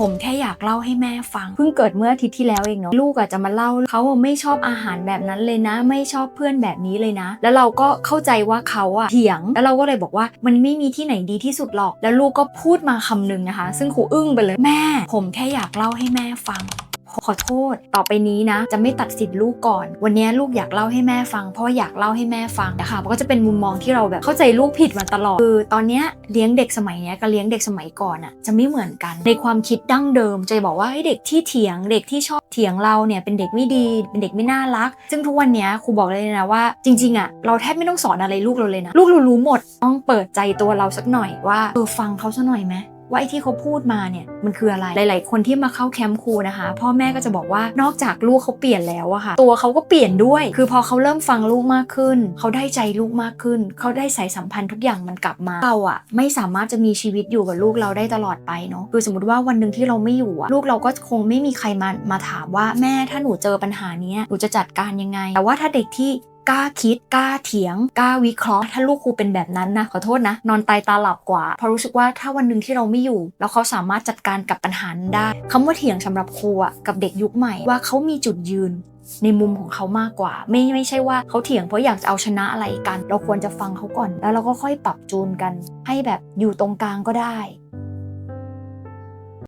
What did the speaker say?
ผมแค่อยากเล่าให้แม่ฟัง เพิ่งเกิดเมื่ออาทิตย์ที่แล้วเองเนาะลูกอาจะมาเล่าเขาไม่ชอบอาหารแบบนั้นเลยนะ ไม่ชอบเพื่อนแบบนี้เลยนะ แล้วเราก็เข้าใจว่าเขาอะเถียง แล้วเราก็เลยบอกว่ามันไม่มีที่ไหนดีที่สุดหรอก แล้วลูกก็พูดมาคำหนึงนะคะ ซึ่งครูอึ้งไปเลยแม่ ผมแค่อยากเล่าให้แม่ฟัง ขอโทษ ต่อไปนี้นะ จะไม่ตัดสินลูกก่อน วันนี้ลูกอยากเล่าให้แม่ฟัง เพราะว่าอยากเล่าให้แม่ฟังนะคะมันก็จะเป็นมุมมองที่เราแบบเข้าใจลูกผิดมาตลอดคือตอนนี้เลี้ยงเด็กสมัยนี้กับเลี้ยงเด็กสมัยก่อนอะจะไม่เหมือนกัน ในความคิดดั้งเดิมจะบอกว่าให้เด็กที่เถียงเด็กที่ชอบเถียงเราเนี่ยเป็นเด็กไม่ดี เป็นเด็กไม่น่ารัก ซึ่งทุกวันนี้ครูบอกเลยนะว่า จริงๆอะเราแทบไม่ต้องสอนอะไรลูกเราเลยนะลูกเรารู้หมดต้องเปิดใจตัวเราสักหน่อยว่าเออฟังเขาสักหน่อยไหม ว่าไอ้ที่เขาพูดมาเนี่ยมันคืออะไร หลายๆ คนที่มาเข้าแคมป์ครูนะคะ พ่อแม่ก็จะบอกว่านอกจากลูกเขาเปลี่ยนแล้วอะค่ะ ตัวเขาก็เปลี่ยนด้วย คือพอเขาเริ่มฟังลูกมากขึ้น เขาได้ใจลูกมากขึ้น เขาได้สายสัมพันธ์ทุกอย่างมันกลับมาเราอะไม่สามารถจะมีชีวิตอยู่กับลูกเราได้ตลอดไปเนาะคือสมมติว่าวันหนึ่งที่เราไม่อยู่อะลูกเราก็คงไม่มีใครมามาถามว่าแม่ถ้าหนูเจอปัญหานี้หนูจะจัดการยังไง แต่ว่าถ้าเด็กที่ กล้าคิดกล้าเถียงกล้าวิเคราะห์ ถ้าลูกครูเป็นแบบนั้นนะขอโทษนะ นอนตายตาหลับกว่า เพราะรู้สึกว่าถ้าวันหนึ่งที่เราไม่อยู่ แล้วเขาสามารถจัดการกับปัญหานั้นได้คำว่าเถียงสำหรับครูอะกับเด็กยุคใหม่ว่าเขามีจุดยืนในมุมของเขามากกว่า ไม่ไม่ใช่ว่าเขาเถียงเพราะอยากจะเอาชนะอะไรกัน เราควรจะฟังเขาก่อน แล้วเราก็ค่อยปรับจูนกัน ให้แบบอยู่ตรงกลางก็ได้